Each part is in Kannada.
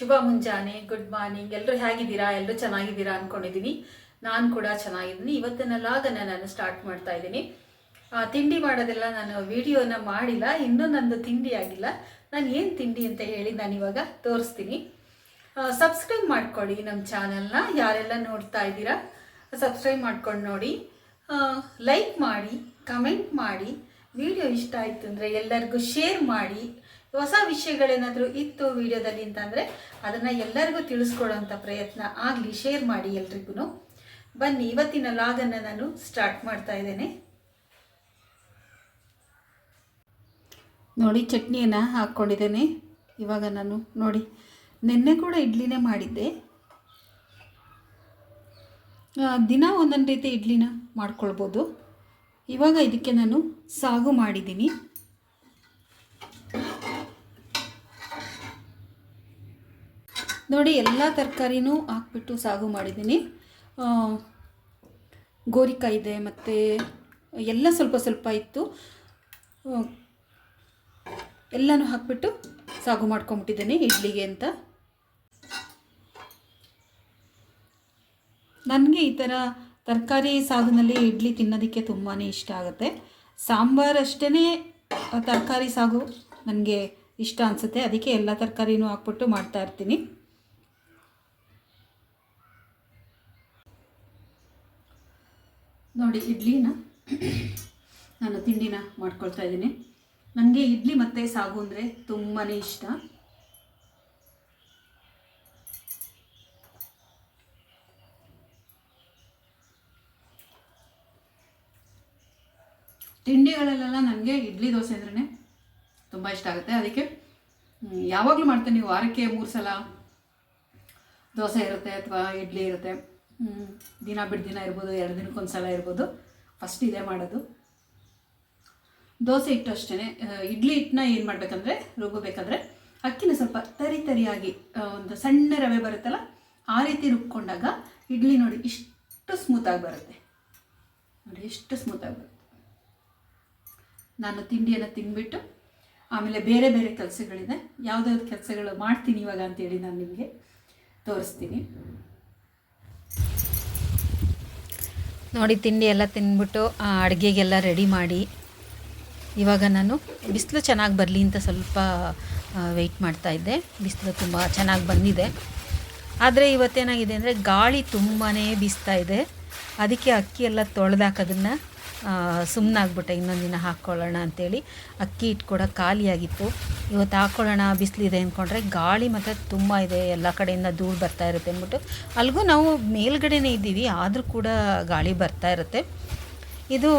ಶುಭ ಮುಂಜಾನೆ ಗುಡ್ ಮಾರ್ನಿಂಗ್ ಎಲ್ಲರೂ ಹೇಗಿದ್ದೀರಾ? ಎಲ್ಲರೂ ಚೆನ್ನಾಗಿದ್ದೀರಾ ಅನ್ಕೊಂಡಿದ್ದೀನಿ ನಾನು ಕೂಡ ಚೆನ್ನಾಗಿದ್ದೀನಿ. ಇವತ್ತಿನ ಲಾಗನ್ನ ನಾನು ಸ್ಟಾರ್ಟ್ ಮಾಡ್ತಾ ಇದ್ದೀನಿ. ತಿಂಡಿ ಮಾಡೋದೆಲ್ಲ ನಾನು ವಿಡಿಯೋನ ಮಾಡಿಲ್ಲ. ಇನ್ನೂ ನಂದು ತಿಂಡಿ ಆಗಿಲ್ಲ. ನಾನು ಏನು ತಿಂಡಿ ಅಂತ ಹೇಳಿ ನಾನು ಇವಾಗ ತೋರಿಸ್ತೀನಿ. ಸಬ್ಸ್ಕ್ರೈಬ್ ಮಾಡ್ಕೊಳ್ಳಿ ನಮ್ಮ ಚಾನಲ್ನ. ಯಾರೆಲ್ಲ ನೋಡ್ತಾ ಇದ್ದೀರಾ ಸಬ್ಸ್ಕ್ರೈಬ್ ಮಾಡ್ಕೊಂಡು ನೋಡಿ. ಲೈಕ್ ಮಾಡಿ ಕಮೆಂಟ್ ಮಾಡಿ. ವಿಡಿಯೋ ಇಷ್ಟ ಆಯಿತು ಅಂದರೆ ಎಲ್ಲರಿಗೂ ಶೇರ್ ಮಾಡಿ. ಹೊಸ ವಿಷಯಗಳೇನಾದರೂ ಇತ್ತು ವಿಡಿಯೋದಲ್ಲಿ ಅಂತಂದರೆ ಅದನ್ನು ಎಲ್ಲರಿಗೂ ತಿಳಿಸ್ಕೊಡೋಂಥ ಪ್ರಯತ್ನ ಆಗಲಿ ಶೇರ್ ಮಾಡಿ ಎಲ್ರಿಗೂ ಬನ್ನಿ, ಇವತ್ತಿನ ಲಾಗನ್ನು ನಾನು ಸ್ಟಾರ್ಟ್ ಮಾಡ್ತಾ ಇದ್ದೇನೆ. ನೋಡಿ, ಚಟ್ನಿಯನ್ನು ಹಾಕ್ಕೊಂಡಿದ್ದೇನೆ. ಇವಾಗ ನಾನು ನೋಡಿ, ನಿನ್ನೆ ಕೂಡ ಇಡ್ಲಿನೇ ಮಾಡಿದ್ದೆ. ದಿನ ಒಂದೊಂದು ರೀತಿ ಇಡ್ಲಿನ ಮಾಡ್ಕೊಳ್ಬೋದು. ಇವಾಗ ಇದಕ್ಕೆ ನಾನು ಸಾಗು ಮಾಡಿದ್ದೀನಿ. ನೋಡಿ, ಎಲ್ಲ ತರಕಾರಿನೂ ಹಾಕ್ಬಿಟ್ಟು ಸಾಗು ಮಾಡಿದ್ದೀನಿ. ಗೋರಿಕಾಯಿ ಇದೆ, ಮತ್ತು ಎಲ್ಲ ಸ್ವಲ್ಪ ಸ್ವಲ್ಪ ಇತ್ತು. ಎಲ್ಲನೂ ಹಾಕ್ಬಿಟ್ಟು ಸಾಗು ಮಾಡ್ಕೊಂಬಿಟ್ಟಿದ್ದೀನಿ ಇಡ್ಲಿಗೆ ಅಂತ. ನನಗೆ ಈ ಥರ ತರಕಾರಿ ಸಾಗುನಲ್ಲಿ ಇಡ್ಲಿ ತಿನ್ನೋದಕ್ಕೆ ತುಂಬಾ ಇಷ್ಟ ಆಗುತ್ತೆ. ಸಾಂಬಾರು ಅಷ್ಟೇ ತರಕಾರಿ ಸಾಗು ನನಗೆ ಇಷ್ಟ ಅನಿಸುತ್ತೆ. ಅದಕ್ಕೆ ಎಲ್ಲ ತರಕಾರಿನೂ ಹಾಕ್ಬಿಟ್ಟು ಮಾಡ್ತಾ ನೋಡಿ, ಇಡ್ಲಿನ ನಾನು ತಿಂಡಿನ ಮಾಡ್ಕೊಳ್ತಾ ಇದ್ದೀನಿ. ನನಗೆ ಇಡ್ಲಿ ಮತ್ತು ಸಾಗು ಅಂದರೆ ತುಂಬಾ ಇಷ್ಟ. ತಿಂಡಿಗಳಲ್ಲೆಲ್ಲ ನನಗೆ ಇಡ್ಲಿ ದೋಸೆ ಅಂದ್ರೆ ತುಂಬ ಇಷ್ಟ ಆಗುತ್ತೆ. ಅದಕ್ಕೆ ಯಾವಾಗಲೂ ಮಾಡ್ತೀನಿ. ನೀವು ವಾರಕ್ಕೆ ಮೂರು ಸಲ ದೋಸೆ ಇರುತ್ತೆ ಅಥವಾ ಇಡ್ಲಿ ಇರುತ್ತೆ. ದಿನ ಬಿಟ್ಟು ದಿನ ಇರ್ಬೋದು, ಎರಡು ದಿನಕ್ಕೊಂದ್ಸಲ ಇರ್ಬೋದು. ಫಸ್ಟ್ ಇದೇ ಮಾಡೋದು. ದೋಸೆ ಹಿಟ್ಟು ಅಷ್ಟೇ ಇಡ್ಲಿ ಹಿಟ್ಟನ್ನ ಏನು ಮಾಡಬೇಕಂದ್ರೆ ರುಬ್ಬಬೇಕಾದ್ರೆ ಅಕ್ಕಿನ ಸ್ವಲ್ಪ ತರಿ ತರಿಯಾಗಿ ಒಂದು ಸಣ್ಣ ರವೆ ಬರುತ್ತಲ್ಲ, ಆ ರೀತಿ ರುಬ್ಕೊಂಡಾಗ ಇಡ್ಲಿ ನೋಡಿ ಇಷ್ಟು ಸ್ಮೂತಾಗಿ ಬರುತ್ತೆ. ನೋಡಿ ಎಷ್ಟು ಸ್ಮೂತಾಗಿ ಬರುತ್ತೆ. ನಾನು ತಿಂಡಿಯನ್ನು ತಿಂದ್ಬಿಟ್ಟು, ಆಮೇಲೆ ಬೇರೆ ಬೇರೆ ಕೆಲಸಗಳಿದೆ. ಯಾವುದ್ಯಾವ್ದು ಕೆಲಸಗಳು ಮಾಡ್ತೀನಿ ಇವಾಗ ಅಂತೇಳಿ ನಾನು ನಿಮಗೆ ತೋರಿಸ್ತೀನಿ. ನೋಡಿ, ತಿಂಡಿ ಎಲ್ಲ ತಿಂದ್ಬಿಟ್ಟು ಅಡುಗೆಗೆಲ್ಲ ರೆಡಿ ಮಾಡಿ. ಇವಾಗ ನಾನು ಬಿಸಿಲು ಚೆನ್ನಾಗಿ ಬರಲಿ ಅಂತ ಸ್ವಲ್ಪ ವೆಯ್ಟ್ ಮಾಡ್ತಾ ಇದ್ದೆ. ಬಿಸಿಲು ತುಂಬ ಚೆನ್ನಾಗಿ ಬಂದಿದೆ. ಆದರೆ ಇವತ್ತೇನಾಗಿದೆ ಅಂದರೆ ಗಾಳಿ ತುಂಬಾ ಬೀಸ್ತಾ ಇದೆ. ಅದಕ್ಕೆ ಅಕ್ಕಿ ಎಲ್ಲ ತೊಳೆದಾಕೋದನ್ನು ಸುಮ್ಮನಾಗ್ಬಿಟ್ಟೆ ಇನ್ನೊಂದು ದಿನ ಹಾಕ್ಕೊಳ್ಳೋಣ ಅಂತೇಳಿ. ಅಕ್ಕಿ ಹಿಟ್ಟು ಕೂಡ ಖಾಲಿಯಾಗಿತ್ತು. ಇವತ್ತು ಹಾಕ್ಕೊಳ್ಳೋಣ, ಬಿಸಿಲಿದೆ ಅಂದ್ಕೊಂಡ್ರೆ ಗಾಳಿ ಮತ್ತು ತುಂಬ ಇದೆ, ಎಲ್ಲ ಕಡೆಯಿಂದ ಧೂಳು ಬರ್ತಾ ಇರುತ್ತೆ ಅಂದ್ಬಿಟ್ಟು ಅಲ್ಲಿಗೂ ನಾವು ಮೇಲ್ಗಡೆನೇ ಇದ್ದೀವಿ, ಆದರೂ ಕೂಡ ಗಾಳಿ ಬರ್ತಾ ಇರುತ್ತೆ. ಇದು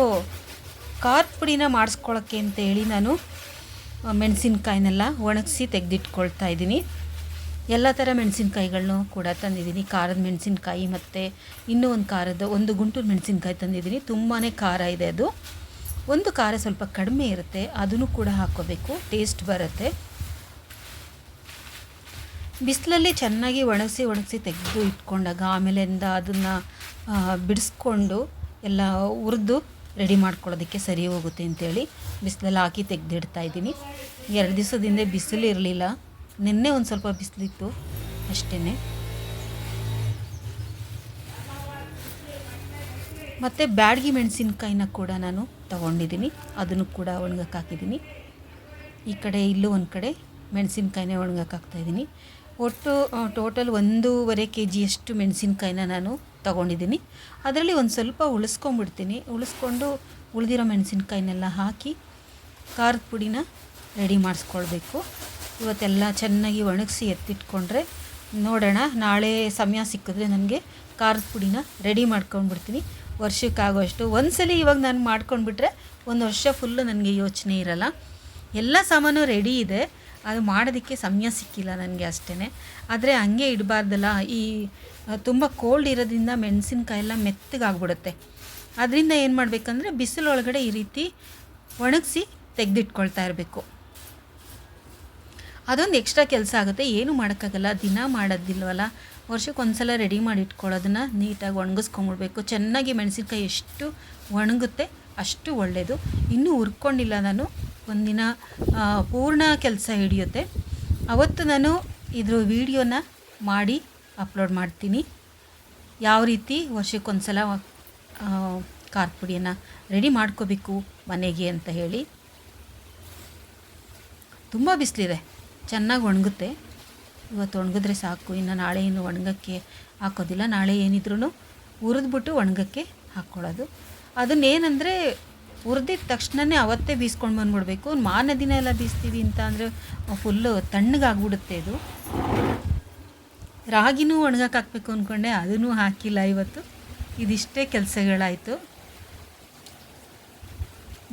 ಖಾರದ ಪುಡಿನ ಮಾಡಿಸ್ಕೊಳ್ಳೋಕ್ಕೆ ಅಂತೇಳಿ ನಾನು ಮೆಣಸಿನ್ಕಾಯಿನೆಲ್ಲ ಒಣಗಿಸಿ ತೆಗೆದಿಟ್ಕೊಳ್ತಾ ಇದ್ದೀನಿ. ಎಲ್ಲ ಥರ ಮೆಣಸಿನ್ಕಾಯಿಗಳನ್ನು ಕೂಡ ತಂದಿದ್ದೀನಿ. ಖಾರದ ಮೆಣಸಿನ್ಕಾಯಿ ಮತ್ತು ಇನ್ನೂ ಒಂದು ಖಾರದ, ಒಂದು ಗುಂಟೂರು ಮೆಣಸಿನ್ಕಾಯಿ ತಂದಿದ್ದೀನಿ. ತುಂಬಾ ಖಾರ ಇದೆ ಅದು. ಒಂದು ಖಾರ ಸ್ವಲ್ಪ ಕಡಿಮೆ ಇರುತ್ತೆ. ಅದನ್ನು ಕೂಡ ಹಾಕೋಬೇಕು. ಟೇಸ್ಟ್ ಬರುತ್ತೆ. ಬಿಸಿಲಲ್ಲಿ ಚೆನ್ನಾಗಿ ಒಣಗಿಸಿ ಒಣಗಿಸಿ ತೆಗೆದು ಇಟ್ಕೊಂಡಾಗ ಆಮೇಲಿಂದ ಅದನ್ನು ಬಿಡಿಸ್ಕೊಂಡು ಎಲ್ಲ ಹುರಿದು ರೆಡಿ ಮಾಡ್ಕೊಳ್ಳೋದಕ್ಕೆ ಸರಿ ಹೋಗುತ್ತೆ ಅಂತೇಳಿ ಬಿಸಿಲಲ್ಲಿ ಹಾಕಿ ತೆಗೆದಿಡ್ತಾ ಇದ್ದೀನಿ. ಎರಡು ದಿವಸದಿಂದ ಬಿಸಿಲು ಇರಲಿಲ್ಲ ನಿನ್ನೆ ಒಂದು ಸ್ವಲ್ಪ ಬಿಸಿಲಿತ್ತು ಅಷ್ಟೇ ಮತ್ತು ಬ್ಯಾಡಗಿ ಮೆಣಸಿನ್ಕಾಯಿನ ಕೂಡ ನಾನು ತಗೊಂಡಿದ್ದೀನಿ. ಅದನ್ನು ಕೂಡ ಒಣಗಕ್ಕೆ ಹಾಕಿದ್ದೀನಿ. ಈ ಕಡೆ ಇಲ್ಲೂ ಒಂದು ಕಡೆ ಮೆಣಸಿನ್ಕಾಯಿನೇ ಒಣಗಕ್ಕೆ ಹಾಕ್ತಾಯಿದ್ದೀನಿ ಒಟ್ಟು ಟೋಟಲ್ ಒಂದೂವರೆ ಕೆ ಜಿಯಷ್ಟು ಮೆಣಸಿನ್ಕಾಯಿನ ನಾನು ತಗೊಂಡಿದ್ದೀನಿ. ಅದರಲ್ಲಿ ಒಂದು ಸ್ವಲ್ಪ ಉಳಿಸ್ಕೊಂಡ್ಬಿಡ್ತೀನಿ. ಉಳಿಸ್ಕೊಂಡು ಉಳಿದಿರೋ ಮೆಣಸಿನ್ಕಾಯಿನೆಲ್ಲ ಹಾಕಿ, ಖಾರದ ಪುಡಿನ ರೆಡಿ ಮಾಡಿಸ್ಕೊಳ್ಬೇಕು. ಇವತ್ತೆಲ್ಲ ಚೆನ್ನಾಗಿ ಒಣಗಿಸಿ ಎತ್ತಿಟ್ಕೊಂಡ್ರೆ ನೋಡೋಣ, ನಾಳೆ ಸಮಯ ಸಿಕ್ಕಿದ್ರೆ ನನಗೆ ಖಾರದ ಪುಡಿನ ರೆಡಿ ಮಾಡ್ಕೊಂಡ್ಬಿಡ್ತೀನಿ. ವರ್ಷಕ್ಕಾಗೋಷ್ಟು ಒಂದ್ಸಲಿ ಇವಾಗ ನಾನು ಮಾಡ್ಕೊಂಡ್ಬಿಟ್ರೆ ಒಂದು ವರ್ಷ ಫುಲ್ಲು ನನಗೆ ಯೋಚನೆ ಇರಲ್ಲ. ಎಲ್ಲ ಸಾಮಾನು ರೆಡಿ ಇದೆ. ಅದು ಮಾಡೋದಕ್ಕೆ ಸಮಯ ಸಿಕ್ಕಿಲ್ಲ ನನಗೆ ಅಷ್ಟೇ ಆದರೆ ಹಂಗೆ ಇಡಬಾರ್ದಲ್ಲ, ಈ ತುಂಬ ಕೋಲ್ಡ್ ಇರೋದ್ರಿಂದ ಮೆಣಸಿನ್ಕಾಯಿ ಎಲ್ಲ ಮೆತ್ತಗಾಗ್ಬಿಡುತ್ತೆ. ಅದರಿಂದ ಏನು ಮಾಡಬೇಕಂದ್ರೆ ಬಿಸಿಲೊಳಗಡೆ ಈ ರೀತಿ ಒಣಗಿಸಿ ತೆಗೆದಿಟ್ಕೊಳ್ತಾ ಇರಬೇಕು. ಅದೊಂದು ಎಕ್ಸ್ಟ್ರಾ ಕೆಲಸ ಆಗುತ್ತೆ. ಏನು ಮಾಡೋಕ್ಕಾಗಲ್ಲ. ದಿನ ಮಾಡೋದಿಲ್ವಲ್ಲ? ವರ್ಷಕ್ಕೆ ಒಂದು ಸಲ ರೆಡಿ ಮಾಡಿ ಇಟ್ಕೊಳ್ಳೋದನ್ನ ನೀಟಾಗಿ ಒಣಗಿಸ್ಕೊಂಬಿಡ್ಬೇಕು. ಚೆನ್ನಾಗಿ ಮೆಣಸಿನ್ಕಾಯಿ ಎಷ್ಟು ಒಣಗುತ್ತೆ ಅಷ್ಟು ಒಳ್ಳೆಯದು ಇನ್ನೂ ಹುರ್ಕೊಂಡಿಲ್ಲ ನಾನು. ಒಂದಿನ ಪೂರ್ಣ ಕೆಲಸ ಹಿಡಿಯುತ್ತೆ. ಅವತ್ತು ನಾನು ಇದ್ರ ವೀಡಿಯೋನ ಮಾಡಿ ಅಪ್ಲೋಡ್ ಮಾಡ್ತೀನಿ. ಯಾವ ರೀತಿ ವರ್ಷಕ್ಕೊಂದ್ಸಲ ಸಲ ಖಾರ ಪುಡಿಯನ್ನು ರೆಡಿ ಮಾಡ್ಕೋಬೇಕು ಮನೆಗೆ ಅಂತ ಹೇಳಿ. ತುಂಬ ಬಿಸಿಲಿದೆ. ಚೆನ್ನಾಗಿ ಒಣಗುತ್ತೆ. ಇವತ್ತು ಒಣಗಿದ್ರೆ ಸಾಕು, ಇನ್ನು ನಾಳೆ ಏನು ಒಣಗಕ್ಕೆ ಹಾಕೋದಿಲ್ಲ. ನಾಳೆ ಏನಿದ್ರೂ ಹುರಿದ್ಬಿಟ್ಟು ಒಣಗಕ್ಕೆ ಹಾಕ್ಕೊಳ್ಳೋದು ಅದನ್ನೇನಂದರೆ ಹುರಿದಿದ ತಕ್ಷಣವೇ ಅವತ್ತೇ ಬೀಸ್ಕೊಂಡು ಬಂದ್ಬಿಡ್ಬೇಕು. ಮಾರನೇ ದಿನ ಎಲ್ಲ ಬೀಸ್ತೀವಿ ಅಂತ ಅಂದರೆ ಫುಲ್ಲು ತಣ್ಣಗಾಗ್ಬಿಡುತ್ತೆ ಇದು. ರಾಗಿನೂ ಒಣಗಕ್ಕೆ ಹಾಕಬೇಕು ಅಂದ್ಕೊಂಡೆ ಅದನ್ನೂ ಹಾಕಿಲ್ಲ ಇವತ್ತು. ಇದಿಷ್ಟೇ ಕೆಲಸಗಳಾಯಿತು.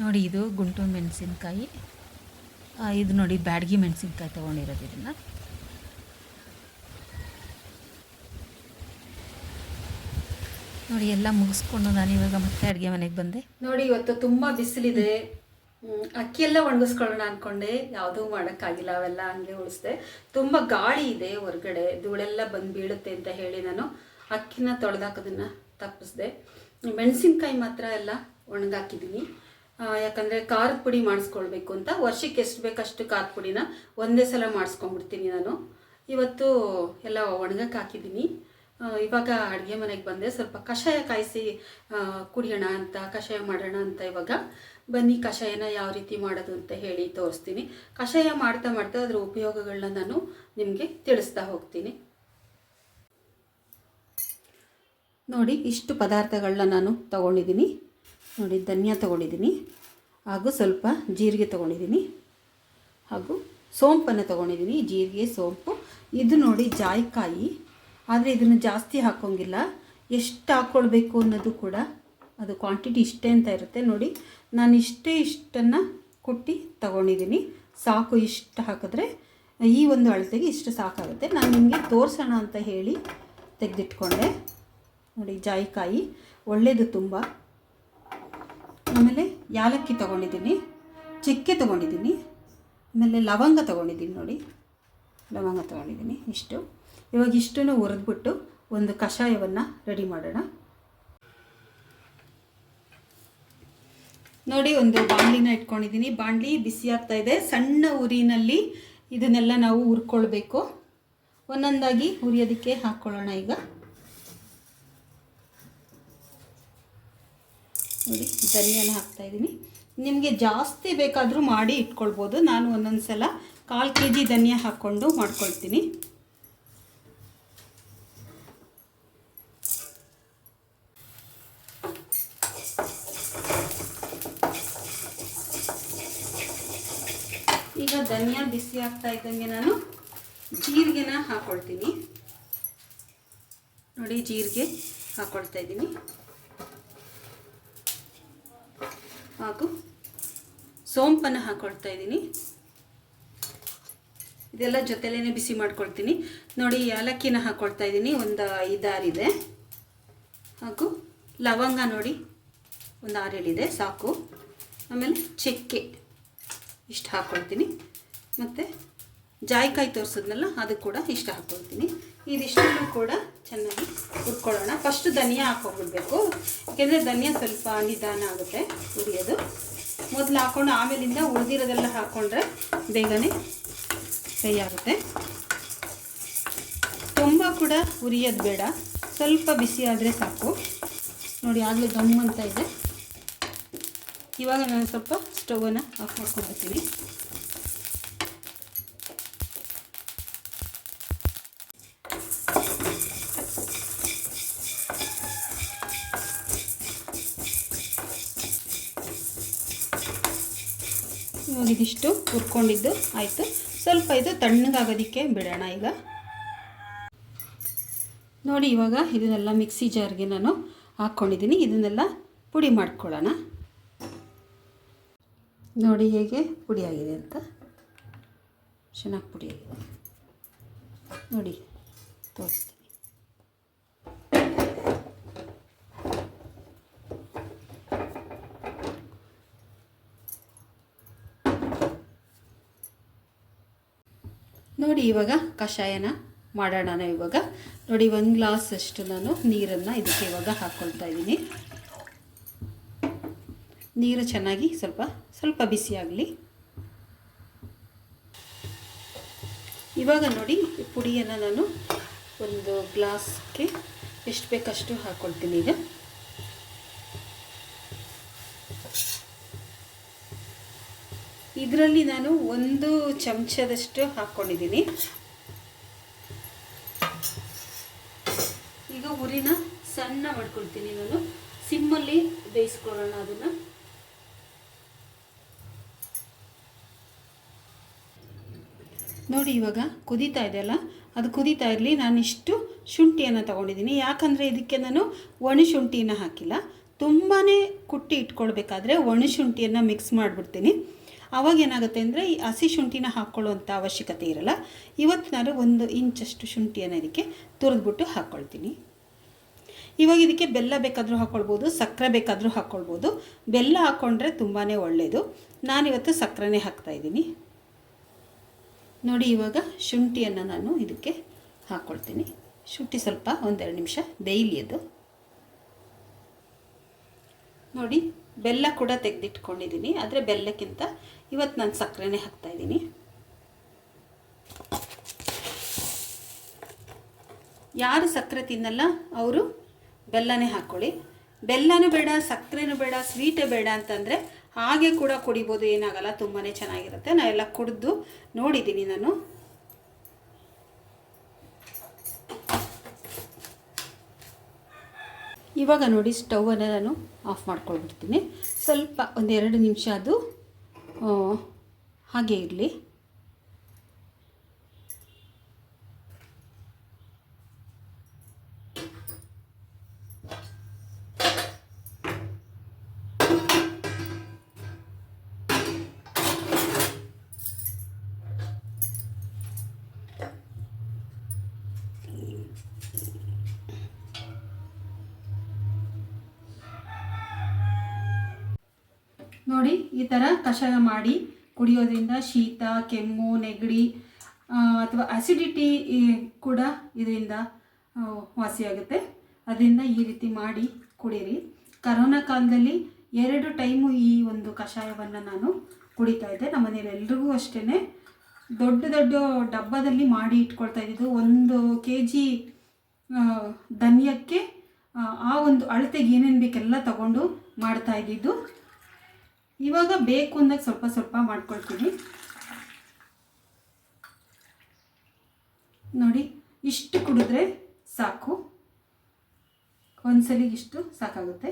ನೋಡಿ ಇದು ಗುಂಟೂರು ಮೆಣಸಿನ್ಕಾಯಿ. ಇದು ನೋಡಿ ಬ್ಯಾಡ್ಗಿ ಮೆಣಸಿನ್ಕಾಯಿ ತೊಗೊಂಡಿರೋದು ಇದನ್ನು. ನೋಡಿ ಎಲ್ಲ ಮುಗಿಸ್ಕೊಂಡು ನಾನು ಇವಾಗ ಮತ್ತೆ ಅಡುಗೆ ಮನೆಗೆ ಬಂದೆ. ನೋಡಿ ಇವತ್ತು ತುಂಬ ಬಿಸಿಲಿದೆ. ಅಕ್ಕಿ ಎಲ್ಲ ಒಣಗಿಸ್ಕೊಳ್ಳೋಣ ಅಂದ್ಕೊಂಡೆ ಯಾವುದೂ ಮಾಡೋಕ್ಕಾಗಿಲ್ಲ, ಅವೆಲ್ಲ ಹಂಗೆ ಉಳಿಸ್ದೆ. ತುಂಬ ಗಾಳಿ ಇದೆ ಹೊರಗಡೆ. ಧೂಳೆಲ್ಲ ಬಂದು ಬೀಳುತ್ತೆ ಅಂತ ಹೇಳಿ ನಾನು ಅಕ್ಕಿನ ತೊಳೆದಾಕೋದನ್ನು ತಪ್ಪಿಸ್ದೆ. ಮೆಣಸಿನ್ಕಾಯಿ ಮಾತ್ರ ಎಲ್ಲ ಒಣಗಾಕಿದ್ದೀನಿ ಯಾಕಂದ್ರೆ ಖಾರದ ಪುಡಿ ಮಾಡಿಸ್ಕೊಳ್ಬೇಕು ಅಂತ. ವರ್ಷಕ್ಕೆ ಎಷ್ಟು ಬೇಕಷ್ಟು ಖಾರದ ಪುಡಿನ ಒಂದೇ ಸಲ ಮಾಡಿಸ್ಕೊಂಡ್ಬಿಡ್ತೀನಿ ನಾನು. ಇವತ್ತು ಎಲ್ಲ ಒಣಗಕ್ಕೆ ಹಾಕಿದ್ದೀನಿ. ಇವಾಗ ಅಡುಗೆ ಮನೆಗೆ ಬಂದೆ. ಸ್ವಲ್ಪ ಕಷಾಯ ಕಾಯಿಸಿ ಕುಡಿಯೋಣ ಅಂತ, ಕಷಾಯ ಮಾಡೋಣ ಅಂತ ಇವಾಗ. ಬನ್ನಿ, ಕಷಾಯನ ಯಾವ ರೀತಿ ಮಾಡೋದು ಅಂತ ಹೇಳಿ ತೋರಿಸ್ತೀನಿ. ಕಷಾಯ ಮಾಡ್ತಾ ಮಾಡ್ತಾ ಅದರ ಉಪಯೋಗಗಳನ್ನ ನಾನು ನಿಮಗೆ ತಿಳಿಸ್ತಾ ಹೋಗ್ತೀನಿ. ನೋಡಿ, ಇಷ್ಟು ಪದಾರ್ಥಗಳನ್ನ ನಾನು ತಗೊಂಡಿದ್ದೀನಿ. ನೋಡಿ, ಧನಿಯಾ ತಗೊಂಡಿದ್ದೀನಿ. ಹಾಗೂ ಸ್ವಲ್ಪ ಜೀರಿಗೆ ತೊಗೊಂಡಿದ್ದೀನಿ. ಹಾಗೂ ಸೋಂಪನ್ನು ತೊಗೊಂಡಿದ್ದೀನಿ. ಜೀರಿಗೆ, ಸೋಂಪು. ಇದು ನೋಡಿ ಜಾಯಿಕಾಯಿ. ಆದರೆ ಇದನ್ನು ಜಾಸ್ತಿ ಹಾಕೋಂಗಿಲ್ಲ. ಎಷ್ಟು ಹಾಕ್ಕೊಳ್ಬೇಕು ಅನ್ನೋದು ಕೂಡ ಅದು ಕ್ವಾಂಟಿಟಿ ಇಷ್ಟೇ ಅಂತ ಇರುತ್ತೆ. ನೋಡಿ, ನಾನು ಇಷ್ಟೇ ಇಷ್ಟನ್ನು ಕುಟ್ಟಿ ತಗೊಂಡಿದ್ದೀನಿ. ಸಾಕು ಇಷ್ಟು ಹಾಕಿದ್ರೆ, ಈ ಒಂದು ಅಳತೆಗೆ ಇಷ್ಟು ಸಾಕಾಗುತ್ತೆ. ನಾನು ನಿಮಗೆ ತೋರಿಸೋಣ ಅಂತ ಹೇಳಿ ತೆಗೆದಿಟ್ಕೊಂಡೆ. ನೋಡಿ, ಜಾಯಿಕಾಯಿ ಒಳ್ಳೆಯದು ತುಂಬ. ಆಮೇಲೆ ಯಾಲಕ್ಕಿ ತೊಗೊಂಡಿದ್ದೀನಿ, ಚಕ್ಕೆ ತೊಗೊಂಡಿದ್ದೀನಿ, ಆಮೇಲೆ ಲವಂಗ ತೊಗೊಂಡಿದ್ದೀನಿ ನೋಡಿ. ಲವಂಗ ತೊಗೊಂಡಿದ್ದೀನಿ ಇಷ್ಟು. ಇವಾಗ ಇಷ್ಟನ್ನು ಹುರಿದ್ಬಿಟ್ಟು ಒಂದು ಕಷಾಯವನ್ನು ರೆಡಿ ಮಾಡೋಣ. ನೋಡಿ, ಒಂದು ಬಾಣಲಿನ ಇಟ್ಕೊಂಡಿದ್ದೀನಿ. ಬಾಣಲಿ ಬಿಸಿ ಆಗ್ತಾ ಇದೆ. ಸಣ್ಣ ಉರಿನಲ್ಲಿ ಇದನ್ನೆಲ್ಲ ನಾವು ಹುರ್ಕೊಳ್ಬೇಕು. ಒಂದೊಂದಾಗಿ ಹುರಿಯೋದಕ್ಕೆ ಹಾಕ್ಕೊಳ್ಳೋಣ ಈಗ. ನೋಡಿ, ಧನಿಯಾನ ಹಾಕ್ತಾ ಇದ್ದೀನಿ. ನಿಮಗೆ ಜಾಸ್ತಿ ಬೇಕಾದರೂ ಮಾಡಿ ಇಟ್ಕೊಳ್ಬೋದು. ನಾನು ಒಂದೊಂದು ಸಲ ಕಾಲು ಕೆ ಜಿ ಧನಿಯಾ ಹಾಕ್ಕೊಂಡು ಮಾಡ್ಕೊಳ್ತೀನಿ. ಈಗ ಧನಿಯಾ ಬಿಸಿ ಆಗ್ತಾ ಇದ್ದಂಗೆ ನಾನು ಜೀರಿಗೆನ ಹಾಕ್ಕೊಳ್ತೀನಿ ನೋಡಿ, ಜೀರಿಗೆ ಹಾಕ್ಕೊಳ್ತಾ ಇದ್ದೀನಿ. ಹಾಗೂ ಸೋಂಪನ್ನು ಹಾಕ್ಕೊಳ್ತಾ ಇದ್ದೀನಿ. ಇದೆಲ್ಲ ಜೊತೆಲೇ ಬಿಸಿ ಮಾಡ್ಕೊಳ್ತೀನಿ. ನೋಡಿ, ಏಲಕ್ಕಿನ ಹಾಕ್ಕೊಳ್ತಾ ಇದ್ದೀನಿ. ಒಂದು ಐದಾರಿದೆ. ಹಾಗೂ ಲವಂಗ ನೋಡಿ. ಒಂದು ಆರೇಳಿದೆ. ಸಾಕು. ಆಮೇಲೆ ಚಕ್ಕೆ ಇಷ್ಟು ಹಾಕ್ಕೊಳ್ತೀನಿ ಮತ್ತು ಜಾಯಿಕಾಯಿ ತೋರಿಸಿದ್ನಲ್ಲ, ಅದು ಕೂಡ ಇಷ್ಟ ಹಾಕ್ಕೊಳ್ತೀನಿ ಇದಿಷ್ಟನ್ನು ಕೂಡ ಚೆನ್ನಾಗಿ ಹುರ್ಕೊಳ್ಳೋಣ. ಫಸ್ಟ್ ಧನಿಯಾ ಹಾಕ್ಕೊಂಡ್ಬಿಡ್ಬೇಕು ಯಾಕೆಂದರೆ ಧನಿಯಾ ಸ್ವಲ್ಪ ನಿಧಾನ ಆಗುತ್ತೆ ಉರಿಯೋದು ಮೊದಲು ಹಾಕ್ಕೊಂಡು ಆಮೇಲಿಂದ ಉಳಿದಿರೋದೆಲ್ಲ ಹಾಕ್ಕೊಂಡ್ರೆ ಬೇಗನೆ ಫ್ರೈ ಆಗುತ್ತೆ. ತುಂಬ ಕೂಡ ಉರಿಯೋದು ಬೇಡ. ಸ್ವಲ್ಪ ಬಿಸಿ ಆದರೆ ಸಾಕು. ನೋಡಿ, ಆಗಲೇ ಗಮ್ ಅಂತ ಇದೆ. ಇವಾಗ ನಾನು ಸ್ವಲ್ಪ ಸ್ಟವನ್ನು ಆಫ್ ಮಾಡ್ಕೊಂಡ್ಬರ್ತೀನಿ ಇದಿಷ್ಟು ಹುರ್ಕೊಂಡಿದ್ದು. ಆಯಿತು. ಸ್ವಲ್ಪ ಇದು ತಣ್ಣಗಾಗೋದಕ್ಕೆ ಬಿಡೋಣ ಈಗ. ನೋಡಿ, ಇವಾಗ ಇದನ್ನೆಲ್ಲ ಮಿಕ್ಸಿ ಜಾರ್ಗೆ ನಾನು ಹಾಕ್ಕೊಂಡಿದ್ದೀನಿ. ಇದನ್ನೆಲ್ಲ ಪುಡಿ ಮಾಡ್ಕೊಳ್ಳೋಣ. ನೋಡಿ, ಹೇಗೆ ಪುಡಿ ಆಗಿದೆ ಅಂತ. ಚೆನ್ನಾಗಿ ಪುಡಿ ಆಗಿದೆ. ನೋಡಿ, ತೋರಿಸ್ತೀನಿ. ನೋಡಿ, ಇವಾಗ ಕಷಾಯನ ಮಾಡೋಣ ಇವಾಗ. ನೋಡಿ, ಒಂದು ಗ್ಲಾಸ್ ಅಷ್ಟು ನಾನು ನೀರನ್ನು ಇದಕ್ಕೆ ಇವಾಗ ಹಾಕ್ಕೊಳ್ತಾ ಇದ್ದೀನಿ. ನೀರು ಚೆನ್ನಾಗಿ ಸ್ವಲ್ಪ ಸ್ವಲ್ಪ ಬಿಸಿಯಾಗಲಿ ಇವಾಗ ನೋಡಿ ಪುಡಿಯನ್ನು ನಾನು ಒಂದು ಗ್ಲಾಸ್ಗೆ ಎಷ್ಟು ಬೇಕಷ್ಟು ಹಾಕ್ಕೊಳ್ತೀನಿ ಈಗ. ಇದರಲ್ಲಿ ನಾನು ಒಂದು ಚಮಚದಷ್ಟು ಹಾಕ್ಕೊಂಡಿದ್ದೀನಿ ಈಗ ಉರಿನ ಸಣ್ಣ ಮಾಡ್ಕೊಳ್ತೀನಿ ನಾನು. ಸಿಮ್ಮಲ್ಲಿ ಬೇಯಿಸ್ಕೊಳ್ಳೋಣ ಅದನ್ನು. ನೋಡಿ ಇವಾಗ ಕುದೀತಾ ಇದೆಯಲ್ಲ ಅದು ಕುದೀತಾ ಇರಲಿ, ನಾನಿಷ್ಟು ಶುಂಠಿಯನ್ನು ತಗೊಂಡಿದ್ದೀನಿ. ಯಾಕಂದರೆ ಇದಕ್ಕೆ ನಾನು ಒಣ ಶುಂಠಿನ ಹಾಕಿಲ್ಲ. ತುಂಬಾ ಕುಟ್ಟಿ ಇಟ್ಕೊಳ್ಬೇಕಾದ್ರೆ ಒಣ ಶುಂಠಿಯನ್ನು ಮಿಕ್ಸ್ ಮಾಡಿಬಿಡ್ತೀನಿ. ಆವಾಗ ಏನಾಗುತ್ತೆ ಅಂದರೆ ಈ ಹಸಿ ಶುಂಠಿನ ಹಾಕ್ಕೊಳ್ಳುವಂಥ ಅವಶ್ಯಕತೆ ಇರಲ್ಲ. ಇವತ್ತು ನಾನು ಒಂದು ಇಂಚಷ್ಟು ಶುಂಠಿಯನ್ನು ಇದಕ್ಕೆ ತುರಿದ್ಬಿಟ್ಟು ಹಾಕ್ಕೊಳ್ತೀನಿ ಇವಾಗ ಇದಕ್ಕೆ ಬೆಲ್ಲ ಬೇಕಾದರೂ ಹಾಕ್ಕೊಳ್ಬೋದು ಸಕ್ಕರೆ ಬೇಕಾದರೂ ಹಾಕ್ಕೊಳ್ಬೋದು ಬೆಲ್ಲ ಹಾಕ್ಕೊಂಡ್ರೆ ತುಂಬಾ ಒಳ್ಳೆಯದು ನಾನಿವತ್ತು ಸಕ್ಕರೆನೇ ಹಾಕ್ತಾಯಿದ್ದೀನಿ ನೋಡಿ ಇವಾಗ ಶುಂಠಿಯನ್ನು ನಾನು ಇದಕ್ಕೆ ಹಾಕ್ಕೊಳ್ತೀನಿ ಶುಂಠಿ ಸ್ವಲ್ಪ ಒಂದೆರಡು ನಿಮಿಷ ಬೇಯಲಿ ಅದು. ನೋಡಿ, ಬೆಲ್ಲ ಕೂಡ ತೆಗೆದಿಟ್ಕೊಂಡಿದ್ದೀನಿ. ಆದರೆ ಬೆಲ್ಲಕ್ಕಿಂತ ಇವತ್ತು ನಾನು ಸಕ್ಕರೆನೇ ಹಾಕ್ತಾಯಿದ್ದೀನಿ ಯಾರು ಸಕ್ಕರೆ ತಿನ್ನಲ್ಲ, ಅವರು ಬೆಲ್ಲನೇ ಹಾಕ್ಕೊಳ್ಳಿ ಬೆಲ್ಲನೂ ಬೇಡ, ಸಕ್ಕರೆನೂ ಬೇಡ ಸ್ವೀಟೇ ಬೇಡ ಅಂತಂದರೆ ಹಾಗೆ ಕೂಡ ಕುಡಿಬೋದು, ಏನಾಗಲ್ಲ ತುಂಬಾ ಚೆನ್ನಾಗಿರುತ್ತೆ. ನಾ ಎಲ್ಲ ಕುಡಿದು ನೋಡಿದ್ದೀನಿ ನಾನು. ಇವಾಗ ನೋಡಿ ಸ್ಟವನ್ನು ನಾನು ಆಫ್ ಮಾಡ್ಕೊಳ್ಬಿಡ್ತೀನಿ. ಸ್ವಲ್ಪ ಒಂದೆರಡು ನಿಮಿಷ ಅದು ಹಾಗೆ ಇರಲಿ. ನೋಡಿ, ಈ ಥರ ಕಷಾಯ ಮಾಡಿ ಕುಡಿಯೋದ್ರಿಂದ ಶೀತ, ಕೆಮ್ಮು, ನೆಗಡಿ ಅಥವಾ ಅಸಿಡಿಟಿ ಕೂಡ ಇದರಿಂದ ವಾಸಿಯಾಗುತ್ತೆ. ಅದರಿಂದ ಈ ರೀತಿ ಮಾಡಿ ಕುಡೀರಿ. ಕರೋನಾ ಕಾಲದಲ್ಲಿ ಎರಡು ಟೈಮು ಈ ಒಂದು ಕಷಾಯವನ್ನು ನಾನು ಕುಡಿತಾ ಇದ್ದೆ. ನಮ್ಮ ಮನೇಲಿ ಎಲ್ರಿಗೂ ಅಷ್ಟೇ ದೊಡ್ಡ ದೊಡ್ಡ ಡಬ್ಬದಲ್ಲಿ ಮಾಡಿ ಇಟ್ಕೊಳ್ತಾ ಇದ್ದಿದ್ದು ಒಂದು ಕೆ ಜಿ ಧನ್ಯಕ್ಕೆ ಆ ಒಂದು ಅಳತೆಗೆ ಏನೇನು ಬೇಕೆಲ್ಲ ತಗೊಂಡು ಮಾಡ್ತಾ ಇದ್ದಿದ್ದು. ಇವಾಗ ಬೇಕು ಅಂದಾಗ ಸ್ವಲ್ಪ ಸ್ವಲ್ಪ ಮಾಡ್ಕೊಳ್ತೀನಿ. ನೋಡಿ, ಇಷ್ಟು ಕುಡಿದ್ರೆ ಸಾಕು. ಒಂದ್ಸಲಿಗೆ ಇಷ್ಟು ಸಾಕಾಗುತ್ತೆ.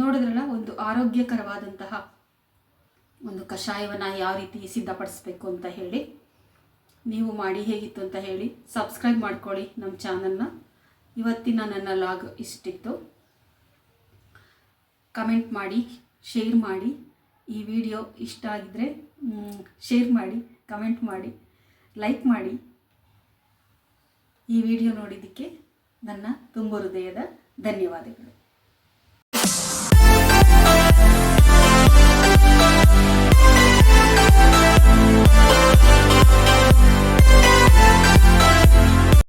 ನೋಡಿದ್ರಲ್ಲ, ಒಂದು ಆರೋಗ್ಯಕರವಾದಂತಹ ಒಂದು ಕಷಾಯವನ್ನು ಯಾವ ರೀತಿ ಸಿದ್ಧಪಡಿಸ್ಬೇಕು ಅಂತ ಹೇಳಿ. ನೀವು ಮಾಡಿ ಹೇಗಿತ್ತು ಅಂತ ಹೇಳಿ. ಸಬ್ಸ್ಕ್ರೈಬ್ ಮಾಡ್ಕೊಳ್ಳಿ ನಮ್ಮ ಚಾನಲ್ನ. ಇವತ್ತಿನ ನನ್ನ ಲಾಗ್ ಇಷ್ಟಿತ್ತು. ಕಮೆಂಟ್ ಮಾಡಿ ಶೇರ್ ಮಾಡಿ. ಈ ವಿಡಿಯೋ ಇಷ್ಟ ಆಗಿದ್ದರೆ ಶೇರ್ ಮಾಡಿ ಕಮೆಂಟ್ ಮಾಡಿ ಲೈಕ್ ಮಾಡಿ. ಈ ವಿಡಿಯೋ ನೋಡಿದ್ದಕ್ಕೆ ನನ್ನ ತುಂಬ ಹೃದಯದ ಧನ್ಯವಾದಗಳು.